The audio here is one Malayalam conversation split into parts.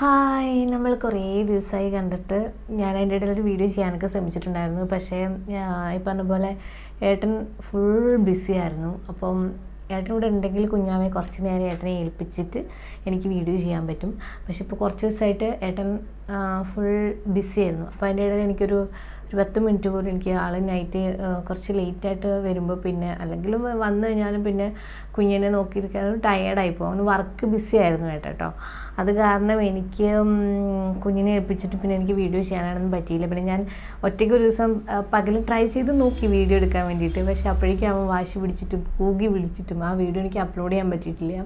ഹായ്. നമ്മൾ കുറേ ദിവസമായി കണ്ടിട്ട് ഞാൻ അതിന്റെ ഇടയിൽ ഒരു വീഡിയോ ചെയ്യാനൊക്കെ ശ്രമിച്ചിട്ടുണ്ടായിരുന്നു. പക്ഷേ ഈ പറഞ്ഞ പോലെ ഏട്ടൻ ഫുൾ ബിസി ആയിരുന്നു. അപ്പം ഏട്ടൻ ഇവിടെ ഉണ്ടെങ്കിൽ കുഞ്ഞാമെ കുറച്ച് നേരം ഏട്ടനെ ഏൽപ്പിച്ചിട്ട് എനിക്ക് വീഡിയോ ചെയ്യാൻ പറ്റും. പക്ഷേ ഇപ്പോൾ കുറച്ച് ദിവസമായിട്ട് ഏട്ടൻ ഫുൾ ബിസി ആയിരുന്നു. അപ്പോൾ അതിന്റെ ഇടയിൽ എനിക്കൊരു ഒരു പത്ത് മിനിറ്റ് പോലും എനിക്ക് ആൾ നൈറ്റ് കുറച്ച് ലേറ്റായിട്ട് വരുമ്പോൾ പിന്നെ അല്ലെങ്കിൽ വന്നു കഴിഞ്ഞാലും പിന്നെ കുഞ്ഞിനെ നോക്കിയിരിക്കാൻ ടയേർഡായി പോകും. അവന് വർക്ക് ബിസി ആയിരുന്നു കേട്ടോ അത് കാരണം എനിക്ക് കുഞ്ഞിനെ ഏൽപ്പിച്ചിട്ട് പിന്നെ എനിക്ക് വീഡിയോ ചെയ്യാനൊന്നും പറ്റിയില്ല. പിന്നെ ഞാൻ ഒറ്റയ്ക്ക് ഒരു ദിവസം പകൽ ട്രൈ ചെയ്ത് നോക്കി വീഡിയോ എടുക്കാൻ വേണ്ടിയിട്ട്. പക്ഷെ അപ്പോഴേക്കും അവൻ വാശി പിടിച്ചിട്ടും കൂകി വിളിച്ചിട്ടും ആ വീഡിയോ എനിക്ക് അപ്ലോഡ് ചെയ്യാൻ പറ്റിയിട്ടില്ല.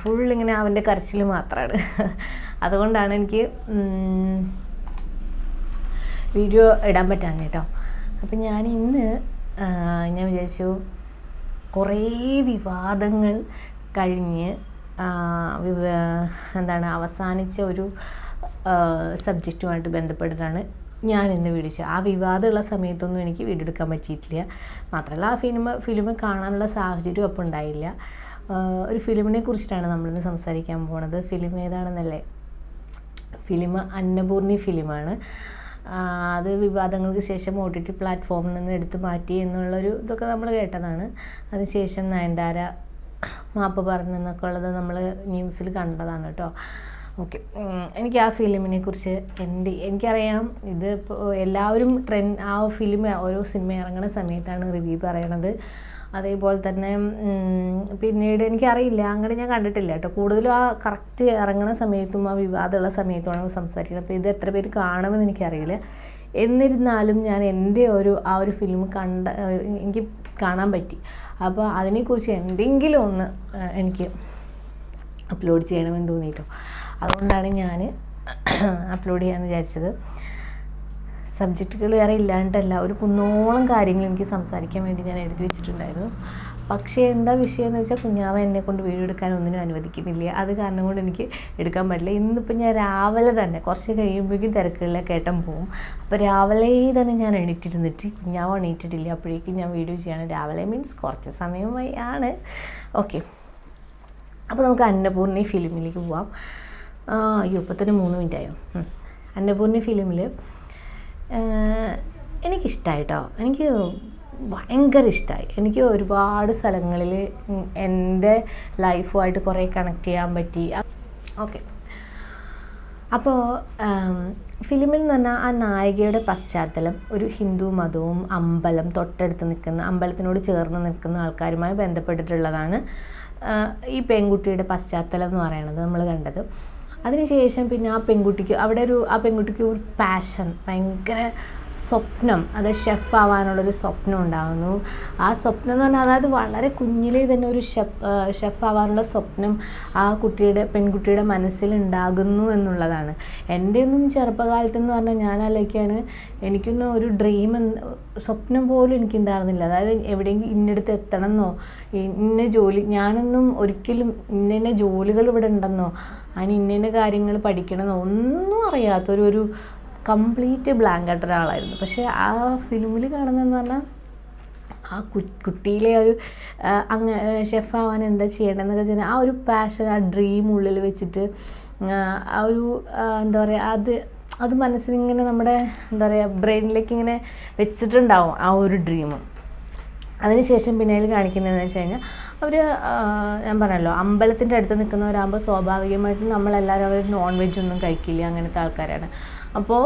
ഫുൾ ഇങ്ങനെ അവന്റെ കരച്ചിൽ മാത്രമാണ് അതുകൊണ്ടാണ് എനിക്ക് വീഡിയോ ഇടാൻ പറ്റാൻ കേട്ടോ അപ്പം ഞാൻ ഇന്ന് ഞാൻ വിചാരിച്ചു കുറേ വിവാദങ്ങൾ കഴിഞ്ഞ് എന്താണ് അവസാനിച്ച ഒരു സബ്ജക്റ്റുമായിട്ട് ബന്ധപ്പെട്ടിട്ടാണ് ഞാൻ ഇന്ന് വീഡിയോ ആ വിവാദമുള്ള സമയത്തൊന്നും എനിക്ക് വീഡിയോ എടുക്കാൻ പറ്റിയിട്ടില്ല. മാത്രമല്ല ആ ഫിലിം ഫിലിം കാണാനുള്ള സാഹചര്യം അപ്പോൾ ഉണ്ടായില്ല. ഒരു ഫിലിമിനെ കുറിച്ചിട്ടാണ് നമ്മളിന്ന് സംസാരിക്കാൻ പോണത്. ഫിലിം ഏതാണെന്നല്ലേ? ഫിലിം അന്നപൂർണി ഫിലിമാണ് അത് വിവാദങ്ങൾക്ക് ശേഷം ഒ ടി ടി പ്ലാറ്റ്ഫോമിൽ നിന്ന് എടുത്തു മാറ്റി എന്നുള്ളൊരു ഇതൊക്കെ നമ്മൾ കേട്ടതാണ്. അതിനുശേഷം നയൻതാര മാപ്പ് പറഞ്ഞെന്നൊക്കെ ഉള്ളത് നമ്മൾ ന്യൂസിൽ കണ്ടതാണ് കേട്ടോ. ഓക്കെ. എനിക്ക് ആ ഫിലിമിനെ കുറിച്ച് എന്റെ എനിക്കറിയാം. ഇത് എല്ലാവരും ട്രെൻഡ് ആ ഫിലിം ഓരോ സിനിമ ഇറങ്ങുന്ന സമയത്താണ് റിവ്യൂ പറയണത്. അതേപോലെ തന്നെ പിന്നീട് എനിക്കറിയില്ല. അങ്ങനെ ഞാൻ കണ്ടിട്ടില്ല കേട്ടോ. കൂടുതലും ആ കറക്റ്റ് ഇറങ്ങുന്ന സമയത്തും ആ വിവാദമുള്ള സമയത്തുമാണ് സംസാരിക്കുന്നത്. അപ്പോൾ ഇത് എത്ര പേര് കാണുമെന്ന് എനിക്കറിയില്ല. എന്നിരുന്നാലും ഞാൻ എന്റെ ഒരു ആ ഒരു ഫിലിം കണ്ട എനിക്ക് കാണാൻ പറ്റി. അപ്പോൾ അതിനെക്കുറിച്ച് എന്തെങ്കിലും ഒന്ന് എനിക്ക് അപ്ലോഡ് ചെയ്യണമെന്ന് തോന്നിയിട്ടോ. അതുകൊണ്ടാണ് ഞാൻ അപ്ലോഡ് ചെയ്യാമെന്ന് വിചാരിച്ചത്. സബ്ജക്റ്റുകൾ വേറെ ഇല്ലാണ്ടല്ല ഒരു കുന്നോളം കാര്യങ്ങൾ എനിക്ക് സംസാരിക്കാൻ വേണ്ടി ഞാൻ എഴുതി വെച്ചിട്ടുണ്ടായിരുന്നു. പക്ഷേ എന്താ വിഷയം എന്ന് വെച്ചാൽ കുഞ്ഞാവ എന്നെ കൊണ്ട് വീഡിയോ എടുക്കാൻ ഒന്നിനും അനുവദിക്കുന്നില്ല. അത് കാരണം കൊണ്ട് എനിക്ക് എടുക്കാൻ പറ്റില്ല. ഇന്നിപ്പോൾ ഞാൻ രാവിലെ തന്നെ കുറച്ച് കഴിയുമ്പോഴേക്കും തിരക്കുകളിലൊക്കെ ഏട്ടൻ പോകും അപ്പോൾ രാവിലെ തന്നെ ഞാൻ എണീറ്റിരുന്നിട്ട് കുഞ്ഞാവ എണീറ്റിട്ടില്ല. അപ്പോഴേക്കും ഞാൻ വീഡിയോ ചെയ്യാണ്. രാവിലെ മീൻസ് കുറച്ച് സമയമായി ആണ്. ഓക്കെ അപ്പോൾ നമുക്ക് അന്നപൂർണി ഫിലിമിലേക്ക് പോവാം. അയ്യോ ഇപ്പത്തന്നെ മൂന്ന് മിനിറ്റ് ആയോ? ഉം. അന്നപൂർണി ഫിലിമിൽ എനിക്കിഷ്ടമായി കേട്ടോ എനിക്ക് ഭയങ്കര ഇഷ്ടമായി എനിക്ക് ഒരുപാട് സ്ഥലങ്ങളിൽ എന്റെ ലൈഫുമായിട്ട് കുറേ കണക്ട് ചെയ്യാൻ പറ്റി. ഓക്കെ. അപ്പോൾ ഫിലിമിൽ എന്ന് പറഞ്ഞാൽ ആ നായികയുടെ പശ്ചാത്തലം ഒരു ഹിന്ദു മതവും അമ്പലം തൊട്ടടുത്ത് നിൽക്കുന്ന അമ്പലത്തിനോട് ചേർന്ന് നിൽക്കുന്ന ആൾക്കാരുമായി ബന്ധപ്പെട്ടിട്ടുള്ളതാണ് ഈ പെൺകുട്ടിയുടെ പശ്ചാത്തലം എന്ന് പറയുന്നത് നമ്മൾ കണ്ടത്. അതിനുശേഷം പിന്നെ ആ പെൺകുട്ടിക്ക് അവിടെ ഒരു ആ പെൺകുട്ടിക്ക് ഒരു പാഷൻ ഭയങ്കര സ്വപ്നം അത് ഷെഫ് ആവാനുള്ളൊരു സ്വപ്നം ഉണ്ടാകുന്നു ആ സ്വപ്നം എന്ന് പറഞ്ഞാൽ അതായത് വളരെ കുഞ്ഞിലേ തന്നെ ഒരു ഷെഫ് ഷെഫ് ആവാനുള്ള സ്വപ്നം ആ കുട്ടിയുടെ പെൺകുട്ടിയുടെ മനസ്സിൽ ഉണ്ടാകുന്നു എന്നുള്ളതാണ്. എന്റെ ഒന്നും ചെറുപ്പകാലത്ത് എന്ന് പറഞ്ഞാൽ ഞാൻ ആലോചിക്കുകയാണ് എനിക്കൊന്നും ഒരു ഡ്രീം സ്വപ്നം പോലും എനിക്കുണ്ടായിരുന്നില്ല. അതായത് എവിടെയെങ്കിലും ഇന്നടുത്ത് എത്തണം എന്നോ ഇന്ന ജോലി ഞാനൊന്നും ഒരിക്കലും ഇന്ന ജോലികൾ ഇവിടെ ഉണ്ടെന്നോ അതിന് ഇന്ന കാര്യങ്ങൾ പഠിക്കണമെന്നോ ഒന്നും അറിയാത്തൊരു ഒരു കംപ്ലീറ്റ് ബ്ലാങ്ക് ഒരാളായിരുന്നു. പക്ഷേ ആ ഫിലിമിൽ കാണുന്നതെന്ന് പറഞ്ഞാൽ ആ കുട്ടിയിലെ ഒരു അങ്ങ് ഷെഫാവാൻ എന്താ ചെയ്യേണ്ടതെന്നൊക്കെ വെച്ചാൽ ആ ഒരു പാഷൻ ആ ഡ്രീം ഉള്ളിൽ വെച്ചിട്ട് ആ ഒരു എന്താ പറയുക അത് അത് മനസ്സിലിങ്ങനെ നമ്മുടെ എന്താ പറയുക ബ്രെയിനിലേക്ക് ഇങ്ങനെ വെച്ചിട്ടുണ്ടാവും ആ ഒരു ഡ്രീം അതിനുശേഷം പിന്നെ അതിൽ കാണിക്കുന്നതെന്ന് വെച്ച് കഴിഞ്ഞാൽ അവർ ഞാൻ പറഞ്ഞല്ലോ അമ്പലത്തിന്റെ അടുത്ത് നിൽക്കുന്നവരാകുമ്പോൾ സ്വാഭാവികമായിട്ടും നമ്മളെല്ലാവരും അവർ നോൺ വെജ് ഒന്നും കഴിക്കില്ല അങ്ങനത്തെ ആൾക്കാരാണ്. അപ്പോൾ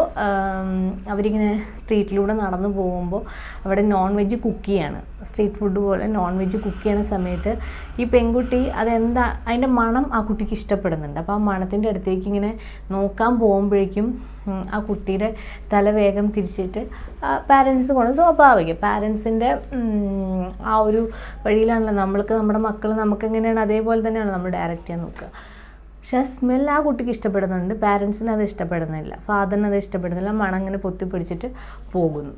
അവരിങ്ങനെ സ്ട്രീറ്റിലൂടെ നടന്നു പോകുമ്പോൾ അവിടെ നോൺ വെജ് കുക്ക് ചെയ്യാണ്. സ്ട്രീറ്റ് ഫുഡ് പോലെ നോൺ വെജ് കുക്ക് ചെയ്യണ സമയത്ത് ഈ പെൺകുട്ടി അതെന്താ അതിന്റെ മണം ആ കുട്ടിക്ക് ഇഷ്ടപ്പെടുന്നുണ്ട്. അപ്പോൾ ആ മണത്തിന്റെ അടുത്തേക്ക് ഇങ്ങനെ നോക്കാൻ പോകുമ്പോഴേക്കും ആ കുട്ടിയുടെ തല വേഗം തിരിച്ചിട്ട് പാരൻസ് കൊണ്ട് സ്വാഭാവികം. പാരൻസിന്റെ ആ ഒരു വഴിയിലാണല്ലോ നമ്മൾക്ക് നമ്മുടെ മക്കൾ നമുക്ക് എങ്ങനെയാണ് അതേപോലെ തന്നെയാണ് നമ്മൾ ഡയറക്റ്റ് ചെയ്യാൻ നോക്കുക. പക്ഷെ ആ സ്മെൽ ആ കുട്ടിക്ക് ഇഷ്ടപ്പെടുന്നുണ്ട്. പാരൻസിന് അത് ഇഷ്ടപ്പെടുന്നില്ല. ഫാദറിന് അത് ഇഷ്ടപ്പെടുന്നില്ല. മണം അങ്ങനെ പൊത്തി പിടിച്ചിട്ട് പോകുന്നു.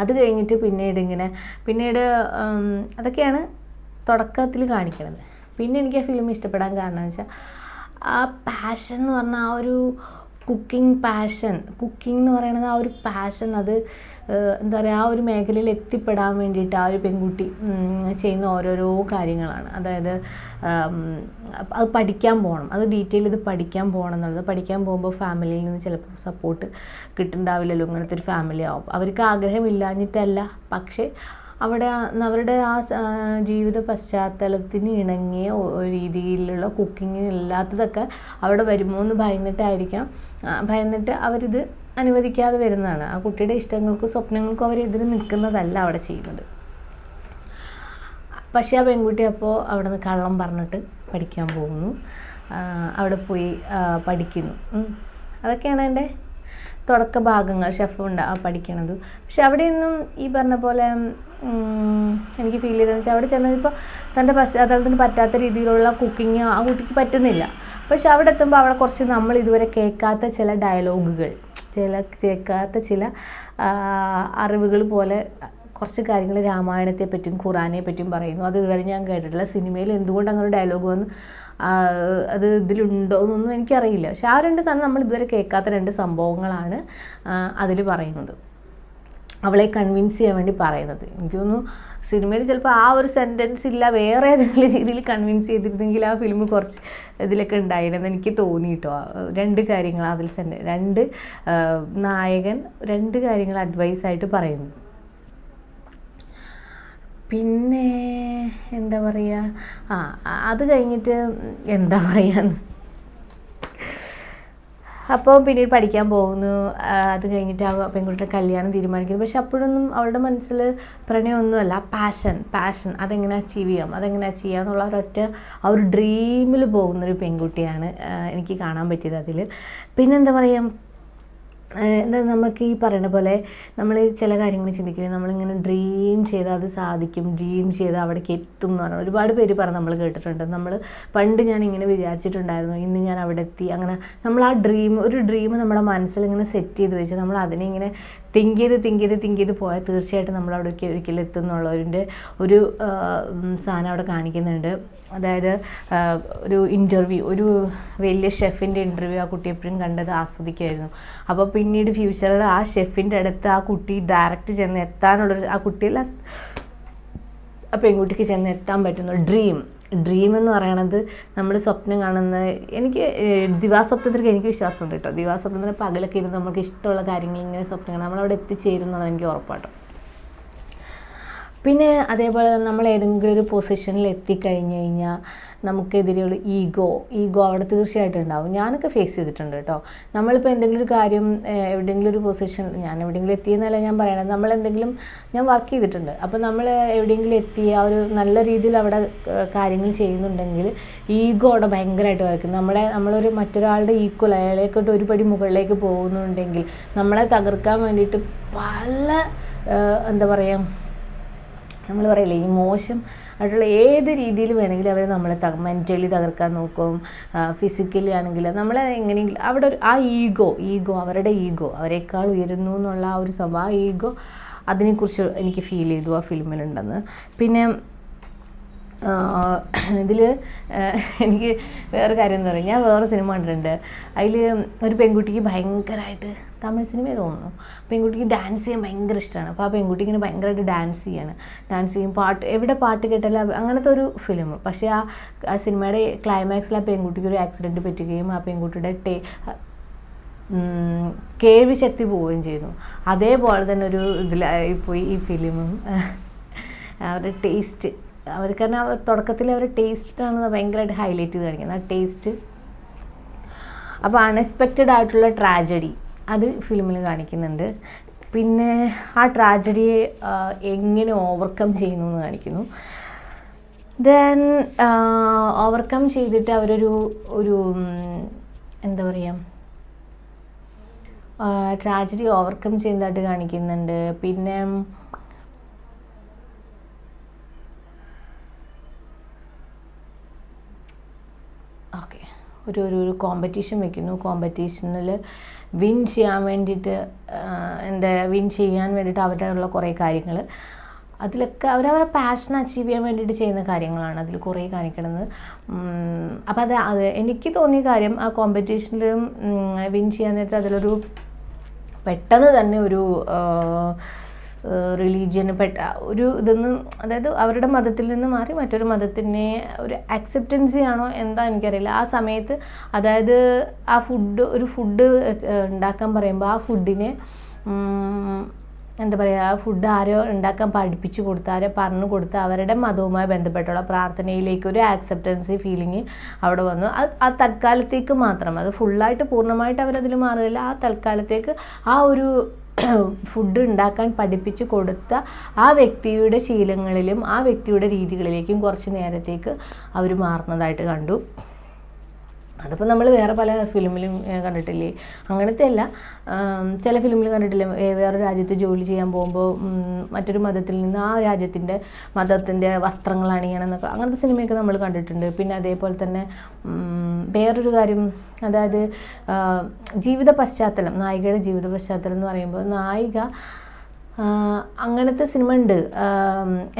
അത് കഴിഞ്ഞിട്ട് പിന്നീട് ഇങ്ങനെ പിന്നീട് അതൊക്കെയാണ് തുടക്കത്തിൽ കാണിക്കുന്നത് പിന്നെ എനിക്ക് ആ ഫിലിം ഇഷ്ടപ്പെടാൻ കാരണം വെച്ചാൽ ആ പാഷൻ എന്ന് പറഞ്ഞാൽ ആ ഒരു കുക്കിംഗ് പാഷൻ. കുക്കിംഗ് എന്ന് പറയുന്നത് ആ ഒരു പാഷൻ അത് എന്താ പറയുക ആ ഒരു മേഖലയിൽ എത്തിപ്പെടാൻ വേണ്ടിയിട്ട് ആ ഒരു പെൺകുട്ടി ചെയ്യുന്ന ഓരോരോ കാര്യങ്ങളാണ്. അതായത് അത് പഠിക്കാൻ പോകണം അത് ഡീറ്റെയിൽ ഇത് പഠിക്കാൻ പോകണം എന്നുള്ളത്. പഠിക്കാൻ പോകുമ്പോൾ ഫാമിലിയിൽ നിന്ന് ചിലപ്പോൾ സപ്പോർട്ട് കിട്ടുന്നുണ്ടാവില്ലല്ലോ. ഇങ്ങനത്തെ ഒരു ഫാമിലി ആവും അവർക്ക് ആഗ്രഹമില്ലാഞ്ഞിട്ടല്ല പക്ഷേ അവിടെ അവരുടെ ആ ജീവിത പശ്ചാത്തലത്തിന് ഇണങ്ങിയ രീതിയിലുള്ള കുക്കിംഗ് ഇല്ലാത്തതൊക്കെ അവിടെ വരുമോ എന്ന് ഭയന്നിട്ടായിരിക്കാം. ഭയന്നിട്ട് അവരിത് അനുവദിക്കാതെ വരുന്നതാണ്. ആ കുട്ടിയുടെ ഇഷ്ടങ്ങൾക്കും സ്വപ്നങ്ങൾക്കും അവർ എതിര് നിൽക്കുന്നതല്ല അവിടെ ചെയ്യുന്നത്. പക്ഷേ ആ പെൺകുട്ടി അപ്പോൾ അവിടെ നിന്ന് കള്ളം പറഞ്ഞിട്ട് പഠിക്കാൻ പോകുന്നു. അവിടെ പോയി പഠിക്കുന്നു. അതൊക്കെയാണ് എന്റെ തുടക്ക ഭാഗങ്ങൾ ഷെഫ് ഉണ്ട് പഠിക്കണത്. പക്ഷെ അവിടെയൊന്നും ഈ പറഞ്ഞ പോലെ എനിക്ക് ഫീൽ ചെയ്തതെന്ന് വെച്ചാൽ അവിടെ ചെന്നപ്പോൾ തന്റെ പശ്ചാത്തലത്തിന് പറ്റാത്ത രീതിയിലുള്ള കുക്കിങ് ആ കുട്ടിക്ക് പറ്റുന്നില്ല. പക്ഷെ അവിടെ എത്തുമ്പോൾ അവിടെ കുറച്ച് നമ്മൾ ഇതുവരെ കേൾക്കാത്ത ചില ഡയലോഗുകൾ ചില കേൾക്കാത്ത ചില അറിവുകൾ പോലെ കുറച്ച് കാര്യങ്ങൾ രാമായണത്തെ പറ്റിയും ഖുറാനെ പറ്റിയും പറയുന്നു. അത് ഇതുവരെ ഞാൻ കേട്ടിട്ടില്ല. സിനിമയിൽ എന്തുകൊണ്ട് അങ്ങനെ ഡയലോഗ് വന്ന് അത് ഇതിലുണ്ടോ എന്നൊന്നും എനിക്കറിയില്ല. പക്ഷെ ആ രണ്ട് സാധനം നമ്മൾ ഇതുവരെ കേൾക്കാത്ത രണ്ട് സംഭവങ്ങളാണ് അതിൽ പറയുന്നത്. അവളെ കൺവിൻസ് ചെയ്യാൻ വേണ്ടി പറയുന്നത്. എനിക്ക് തോന്നുന്നു സിനിമയിൽ ചിലപ്പോൾ ആ ഒരു സെന്റൻസ് ഇല്ല വേറെ ഏതെങ്കിലും രീതിയിൽ കൺവിൻസ് ചെയ്തിരുന്നെങ്കിൽ ആ ഫിലിം കുറച്ച് ഇതിലൊക്കെ ഉണ്ടായിരുന്നു എനിക്ക് തോന്നി കേട്ടോ രണ്ട് കാര്യങ്ങൾ അതിൽ സെൻ രണ്ട് നായകൻ രണ്ട് കാര്യങ്ങൾ അഡ്വൈസായിട്ട് പറയുന്നു. പിന്നെ എന്താ പറയുക ആ അത് കഴിഞ്ഞിട്ട് എന്താ പറയുക അപ്പോൾ പിന്നീട് പഠിക്കാൻ പോകുന്നു. അത് കഴിഞ്ഞിട്ട് ആ പെൺകുട്ടിയുടെ കല്യാണം തീരുമാനിക്കുന്നു. പക്ഷെ അപ്പോഴൊന്നും അവളുടെ മനസ്സിൽ പ്രണയമൊന്നുമല്ല. പാഷൻ പാഷൻ അതെങ്ങനെ അച്ചീവ് ചെയ്യാം? അതെങ്ങനെ അച്ചീവ് ചെയ്യാം എന്നുള്ള ഒരൊറ്റ ആ ഒരു ഡ്രീമിൽ പോകുന്നൊരു പെൺകുട്ടിയാണ് എനിക്ക് കാണാൻ പറ്റിയത് അതിൽ പിന്നെന്താ പറയുക എന്താ നമുക്ക് ഈ പറയുന്ന പോലെ നമ്മൾ ചില കാര്യങ്ങൾ ചിന്തിക്കുന്നത് നമ്മളിങ്ങനെ ഡ്രീം ചെയ്താൽ അത് സാധിക്കും ഡ്രീം ചെയ്താൽ അവിടേക്ക് എത്തും എന്ന് പറഞ്ഞാൽ ഒരുപാട് പേര് പറഞ്ഞ് നമ്മൾ കേട്ടിട്ടുണ്ട്. നമ്മൾ പണ്ട് ഞാൻ ഇങ്ങനെ വിചാരിച്ചിട്ടുണ്ടായിരുന്നു ഇന്ന് ഞാൻ അവിടെ എത്തി. അങ്ങനെ നമ്മൾ ആ ഡ്രീം ഒരു ഡ്രീം നമ്മുടെ മനസ്സിൽ ഇങ്ങനെ സെറ്റ് ചെയ്ത് വെച്ച് നമ്മൾ അതിനെ ഇങ്ങനെ തിങ്ക് ചെയ്ത് തിങ്ക് ചെയ്ത് തിങ്ക് ചെയ്ത് പോയാൽ തീർച്ചയായിട്ടും നമ്മൾ അവിടെ ഒരിക്കലും എത്തും എന്നുള്ളതിന്റെ ഒരു സാധനം അവിടെ കാണിക്കുന്നുണ്ട്. അതായത് ഒരു ഇന്റർവ്യൂ ഒരു വലിയ ഷെഫിന്റെ ഇന്റർവ്യൂ ആ കുട്ടി എപ്പോഴും കണ്ടത് ആസ്വദിക്കുമായിരുന്നു. അപ്പോൾ പിന്നീട് ഫ്യൂച്ചറിൽ ആ ഷെഫിന്റെ അടുത്ത് ആ കുട്ടി ഡയറക്റ്റ് ചെന്ന് എത്താനുള്ളൊരു ആ കുട്ടിയിൽ ആ പെൺകുട്ടിക്ക് ചെന്ന് എത്താൻ പറ്റുന്ന ഡ്രീം ഡ്രീം എന്ന് പറയണത് നമ്മൾ സ്വപ്നം കാണുന്ന എനിക്ക് ദിവാസ്വപ്നത്തിലേക്ക് എനിക്ക് വിശ്വാസമുണ്ട് കേട്ടോ. ദിവാസ്വപ്നത്തിന് പകലൊക്കെ ഇരുന്ന് നമുക്ക് ഇഷ്ടമുള്ള കാര്യങ്ങൾ ഇങ്ങനെ സ്വപ്നം കാണാം. നമ്മളവിടെ എത്തിച്ചേരും എന്നുള്ളത് എനിക്ക് ഉറപ്പാട്ടോ പിന്നെ അതേപോലെ തന്നെ നമ്മൾ ഏതെങ്കിലും ഒരു പൊസിഷനിൽ എത്തിക്കഴിഞ്ഞ് കഴിഞ്ഞാൽ നമുക്കെതിരെയുള്ള ഈഗോ ഈഗോ അവിടെ തീർച്ചയായിട്ടും ഉണ്ടാവും. ഞാനൊക്കെ ഫേസ് ചെയ്തിട്ടുണ്ട് കേട്ടോ. നമ്മളിപ്പോൾ എന്തെങ്കിലും ഒരു കാര്യം എവിടെയെങ്കിലും ഒരു പൊസിഷൻ ഞാൻ എവിടെയെങ്കിലും എത്തിയെന്നല്ല ഞാൻ പറയണത്. നമ്മൾ എന്തെങ്കിലും ഞാൻ വർക്ക് ചെയ്തിട്ടുണ്ട്. അപ്പോൾ നമ്മൾ എവിടെയെങ്കിലും എത്തി ആ ഒരു നല്ല രീതിയിൽ അവിടെ കാര്യങ്ങൾ ചെയ്യുന്നുണ്ടെങ്കിൽ ഈഗോ അവിടെ ഭയങ്കരമായിട്ട് വർക്ക് നമ്മുടെ നമ്മളൊരു മറ്റൊരാളുടെ ഈക്വൽ അയാളേക്കോട്ട് ഒരു പടി മുകളിലേക്ക് പോകുന്നുണ്ടെങ്കിൽ നമ്മളെ തകർക്കാൻ വേണ്ടിയിട്ട് പല എന്താ പറയുക നമ്മൾ പറയില്ലേ ഈ മോശം ആയിട്ടുള്ള ഏത് രീതിയിൽ വേണമെങ്കിലും അവർ നമ്മളെ ത മെന്റലി തകർക്കാൻ നോക്കും ഫിസിക്കലി ആണെങ്കിൽ നമ്മളെ എങ്ങനെയെങ്കിലും അവിടെ ഒരു ആ ഈഗോ ഈഗോ അവരുടെ ഈഗോ അവരെക്കാൾ ഉയരുന്നു എന്നുള്ള ആ ഒരു സംഭവം ആ ഈഗോ അതിനെക്കുറിച്ച് എനിക്ക് ഫീൽ ചെയ്തു ആ ഫിലിമിലുണ്ടെന്ന് പിന്നെ ഇതിൽ എനിക്ക് വേറെ കാര്യം എന്ന് പറഞ്ഞാൽ ഞാൻ വേറെ സിനിമ കണ്ടിട്ടുണ്ട്. അതിൽ ഒരു പെൺകുട്ടിക്ക് ഭയങ്കരമായിട്ട് തമിഴ് സിനിമയെ തോന്നുന്നു. പെൺകുട്ടിക്ക് ഡാൻസ് ചെയ്യാൻ ഭയങ്കര ഇഷ്ടമാണ് അപ്പോൾ ആ പെൺകുട്ടി ഇങ്ങനെ ഭയങ്കരമായിട്ട് ഡാൻസ് ചെയ്യാണ്. ഡാൻസ് ചെയ്യും. പാട്ട് എവിടെ പാട്ട് കേട്ടാലും അങ്ങനത്തെ ഒരു ഫിലിം പക്ഷേ ആ ആ സിനിമയുടെ ക്ലൈമാക്സിൽ ആ പെൺകുട്ടിക്ക് ഒരു ആക്സിഡന്റ് പറ്റുകയും ആ പെൺകുട്ടിയുടെ ടേ കേൾവി ശക്തി പോവുകയും ചെയ്യുന്നു. അതേപോലെ തന്നെ ഒരു ഇതിലായി പോയി ഈ ഫിലിമും അവരുടെ ടേസ്റ്റ് അവർ കാരണം അവർ തുടക്കത്തിൽ അവർ ടേസ്റ്റാണ് ഭയങ്കരമായിട്ട് ഹൈലൈറ്റ് ചെയ്ത് കാണിക്കുന്നത്. ആ ടേസ്റ്റ് അപ്പോൾ അൺഎക്സ്പെക്റ്റഡ് ആയിട്ടുള്ള ട്രാജഡി അത് ഫിലിമിൽ കാണിക്കുന്നുണ്ട്. പിന്നെ ആ ട്രാജഡിയെ എങ്ങനെ ഓവർകം ചെയ്യുന്നു എന്ന് കാണിക്കുന്നു. ദെൻ ഓവർകം ചെയ്തിട്ട് അവരൊരു ഒരു എന്താ പറയുക ട്രാജഡി ഓവർകം ചെയ്യുന്നതായിട്ട് കാണിക്കുന്നുണ്ട്. പിന്നെ ഓക്കെ. ഒരു ഒരു ഒരു കോമ്പറ്റീഷൻ വെക്കുന്നു. കോമ്പറ്റീഷനിൽ വിൻ ചെയ്യാൻ വേണ്ടിയിട്ട് എന്താ വിൻ ചെയ്യാൻ വേണ്ടിയിട്ട് അവരുടെ ഉള്ള കുറേ കാര്യങ്ങൾ അതിലൊക്കെ അവരവരുടെ പാഷൻ അച്ചീവ് ചെയ്യാൻ വേണ്ടിയിട്ട് ചെയ്യുന്ന കാര്യങ്ങളാണ് അതിൽ കുറേ കാണിക്കണത്. അപ്പോൾ അത് അത് എനിക്ക് തോന്നിയ കാര്യം ആ കോമ്പറ്റീഷനിൽ വിൻ ചെയ്യാൻ നേരത്തെ അതിലൊരു പെട്ടെന്ന് തന്നെ ഒരു റിലീജിയന് പെട്ട ഒരു ഇതെന്ന് അതായത് അവരുടെ മതത്തിൽ നിന്ന് മാറി മറ്റൊരു മതത്തിനെ ഒരു അക്സെപ്റ്റൻസി ആണോ എന്താ എനിക്കറിയില്ല. ആ സമയത്ത് അതായത് ആ ഫുഡ് ഒരു ഫുഡ് ഉണ്ടാക്കാൻ പറയുമ്പോൾ ആ ഫുഡിനെ എന്താ പറയുക ആ ഫുഡ് ആരോ ഉണ്ടാക്കാൻ പഠിപ്പിച്ചു കൊടുത്ത് ആരോ പറഞ്ഞു കൊടുത്ത് അവരുടെ മതവുമായി ബന്ധപ്പെട്ടുള്ള പ്രാർത്ഥനയിലേക്ക് ഒരു ആക്സെപ്റ്റൻസി ഫീലിംഗ് അവിടെ വന്നു. അത് ആ തൽക്കാലത്തേക്ക് മാത്രം അത് ഫുള്ളായിട്ട് പൂർണമായിട്ട് അവരതിൽ മാറില്ല ആ തൽക്കാലത്തേക്ക് ആ ഒരു ഫുഡ് ഉണ്ടാക്കാൻ പഠിപ്പിച്ചു കൊടുത്ത ആ വ്യക്തിയുടെ ശീലങ്ങളിലും ആ വ്യക്തിയുടെ രീതികളിലേക്കും കുറച്ച് നേരത്തേക്ക് അവർ മാറുന്നതായിട്ട് കണ്ടു. അതിപ്പോൾ നമ്മൾ വേറെ പല ഫിലിമിലും കണ്ടിട്ടില്ലേ? അങ്ങനത്തെ അല്ല. ചില ഫിലിമിൽ കണ്ടിട്ടില്ലേ? വേറെ രാജ്യത്ത് ജോലി ചെയ്യാൻ പോകുമ്പോൾ മറ്റൊരു മതത്തിൽ നിന്ന് ആ രാജ്യത്തിന്റെ മതത്തിന്റെ വസ്ത്രങ്ങൾ അണിയണം എന്നൊക്കെ അങ്ങനത്തെ സിനിമയൊക്കെ നമ്മൾ കണ്ടിട്ടുണ്ട്. പിന്നെ അതേപോലെ തന്നെ വേറൊരു കാര്യം അതായത് ജീവിത പശ്ചാത്തലം നായികയുടെ ജീവിത പശ്ചാത്തലം എന്ന് പറയുമ്പോൾ നായിക അങ്ങനത്തെ സിനിമ ഉണ്ട്.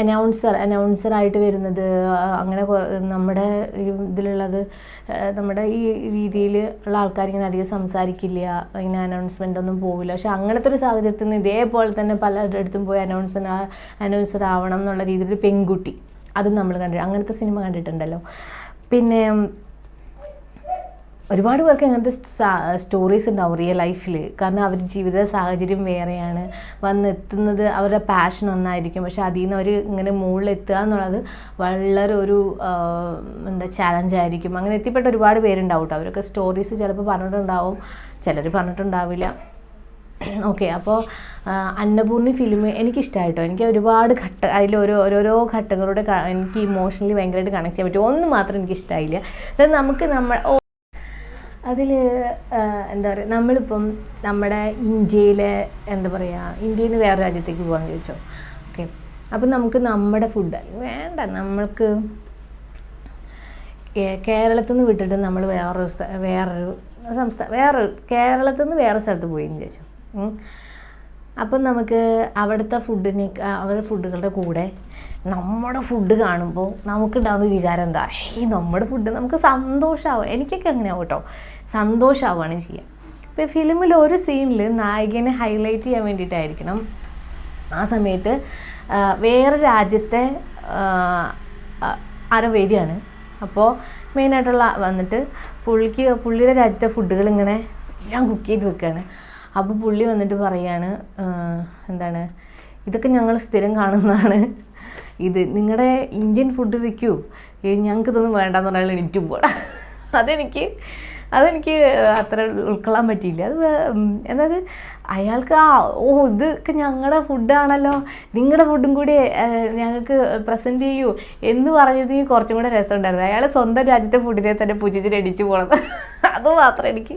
അനൗൺസർ അനൗൺസർ ആയിട്ട് വരുന്നത് അങ്ങനെ നമ്മുടെ ഇതിലുള്ളത് നമ്മുടെ ഈ രീതിയിൽ ഉള്ള ആൾക്കാർ ഇങ്ങനെ അധികം സംസാരിക്കില്ല ഇങ്ങനെ അനൗൺസ്മെന്റ് ഒന്നും പോവില്ല. പക്ഷെ അങ്ങനത്തെ ഒരു സാഹചര്യത്തിൽ നിന്ന് ഇതേപോലെ തന്നെ പലയിടത്തും പോയി അനൗൺസർ അനൗൺസർ ആവണം എന്നുള്ള രീതിയിൽ പെൺകുട്ടി അതും നമ്മൾ കണ്ടിട്ട് അങ്ങനത്തെ സിനിമ കണ്ടിട്ടുണ്ടല്ലോ. പിന്നെ ഒരുപാട് പേർക്ക് അങ്ങനത്തെ സ്റ്റോറീസ് ഉണ്ടാവും റിയൽ ലൈഫിൽ കാരണം അവർ ജീവിത സാഹചര്യം വേറെയാണ്. വന്നെത്തുന്നത് അവരുടെ പാഷൻ ഒന്നായിരിക്കും. പക്ഷെ അതിൽ നിന്ന് അവർ ഇങ്ങനെ മുകളിലെത്തുക എന്നുള്ളത് വളരെ ഒരു എന്താ ചാലഞ്ച് ആയിരിക്കും. അങ്ങനെ എത്തിപ്പെട്ട ഒരുപാട് പേരുണ്ടാവും കേട്ടോ അവരൊക്കെ സ്റ്റോറീസ് ചിലപ്പോൾ പറഞ്ഞിട്ടുണ്ടാവും. ചിലർ പറഞ്ഞിട്ടുണ്ടാവില്ല. ഓക്കെ അപ്പോൾ അന്നപൂർണി ഫിലിം എനിക്കിഷ്ടമായിട്ടോ എനിക്ക് ഒരുപാട് ഘട്ട അതിൽ ഓരോ ഓരോരോ ഘട്ടങ്ങളോട് എനിക്ക് ഇമോഷണലി ഭയങ്കരമായിട്ട് കണക്ട് ചെയ്യാൻ പറ്റും. ഒന്ന് മാത്രം എനിക്ക് അതായത് നമുക്ക് നമ്മൾ അതിൽ എന്താ പറയുക നമ്മളിപ്പം നമ്മുടെ ഇന്ത്യയിലെ എന്താ പറയുക ഇന്ത്യയിൽ നിന്ന് വേറെ രാജ്യത്തേക്ക് പോകാൻ ചോദിച്ചോ? ഓക്കെ അപ്പം നമുക്ക് നമ്മുടെ ഫുഡ് വേണ്ട നമ്മൾക്ക് കേരളത്തിൽ നിന്ന് വിട്ടിട്ട് നമ്മൾ വേറൊരു വേറൊരു സംസ്ഥാനം വേറൊരു കേരളത്തിൽ നിന്ന് വേറെ സ്ഥലത്ത് പോയി ചോദിച്ചു? അപ്പം നമുക്ക് അവിടുത്തെ ഫുഡിനെ അവരുടെ ഫുഡുകളുടെ കൂടെ നമ്മുടെ ഫുഡ് കാണുമ്പോൾ നമുക്കുണ്ടാകുന്ന വികാരം എന്താ? ഈ നമ്മുടെ ഫുഡ് നമുക്ക് സന്തോഷമാവും എനിക്കൊക്കെ അങ്ങനെയാവും കേട്ടോ. സന്തോഷമാവുകയാണ് ചെയ്യുക. ഇപ്പോൾ ഫിലിമിൽ ഒരു സീനിൽ നായികനെ ഹൈലൈറ്റ് ചെയ്യാൻ വേണ്ടിയിട്ടായിരിക്കണം. ആ സമയത്ത് വേറെ രാജ്യത്തെ ആരോ വരികയാണ്. അപ്പോൾ മെയിനായിട്ടുള്ള വന്നിട്ട് പുള്ളിക്ക് പുള്ളിയുടെ രാജ്യത്തെ ഫുഡുകൾ ഇങ്ങനെ എല്ലാം കുക്ക് ചെയ്ത് വെക്കുകയാണ്. അപ്പോൾ പുള്ളി വന്നിട്ട് പറയാണ് എന്താണ് ഇതൊക്കെ ഞങ്ങൾ സ്ഥിരം കാണുന്നതാണ്. ഇത് നിങ്ങളുടെ ഇന്ത്യൻ ഫുഡ് വെക്കൂ ഞങ്ങൾക്ക് ഇതൊന്നും വേണ്ടെന്ന് പറഞ്ഞാൽ എനിക്ക് പോകണം അതെനിക്ക് അതെനിക്ക് അത്ര ഉൾക്കൊള്ളാൻ പറ്റിയില്ല. അത് എന്നത് അയാൾക്ക് ആ ഓ ഇതൊക്കെ ഞങ്ങളുടെ ഫുഡാണല്ലോ. നിങ്ങളുടെ ഫുഡും കൂടി ഞങ്ങൾക്ക് പ്രസന്റ് ചെയ്യൂ എന്ന് പറഞ്ഞത് കുറച്ചും കൂടെ രസമുണ്ടായിരുന്നു. അയാൾ സ്വന്തം രാജ്യത്തെ ഫുഡിനെ തന്നെ പുജിച്ചിട്ട് അടിച്ചു പോണത്. അത് മാത്രം എനിക്ക്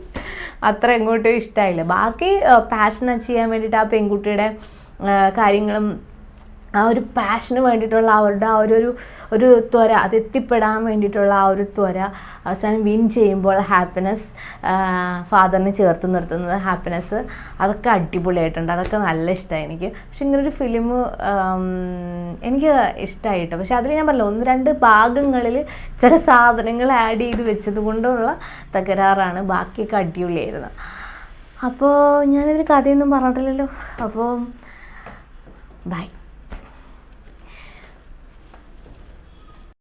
അത്ര എങ്ങോട്ടും ഇഷ്ടമായില്ല ബാക്കി പാഷൻ ചെയ്യാൻ വേണ്ടിയിട്ട് ആ പെൺകുട്ടിയുടെ കാര്യങ്ങളും ആ ഒരു പാഷന് വേണ്ടിയിട്ടുള്ള അവരുടെ ആ ഒരു ഒരു ത്വര അത് എത്തിപ്പെടാൻ വേണ്ടിയിട്ടുള്ള ആ ഒരു ത്വര അവസാനം വിൻ ചെയ്യുമ്പോൾ ഹാപ്പിനെസ് ഫാദറിനെ ചേർത്ത് നിർത്തുന്നത് ഹാപ്പിനെസ് അതൊക്കെ അടിപൊളിയായിട്ടുണ്ട്. അതൊക്കെ നല്ല ഇഷ്ടമായി എനിക്ക്. പക്ഷെ ഇങ്ങനൊരു ഫിലിം എനിക്ക് ഇഷ്ടമായിട്ടോ പക്ഷെ അതിൽ ഞാൻ പറഞ്ഞില്ല ഒന്ന് രണ്ട് ഭാഗങ്ങളിൽ ചില സാധനങ്ങൾ ആഡ് ചെയ്ത് വെച്ചത് കൊണ്ടുള്ള തകരാറാണ്. ബാക്കിയൊക്കെ അടിപൊളിയായിരുന്നു. അപ്പോൾ ഞാനിതിൽ കഥയൊന്നും പറഞ്ഞിട്ടില്ലല്ലോ. അപ്പോൾ ബൈ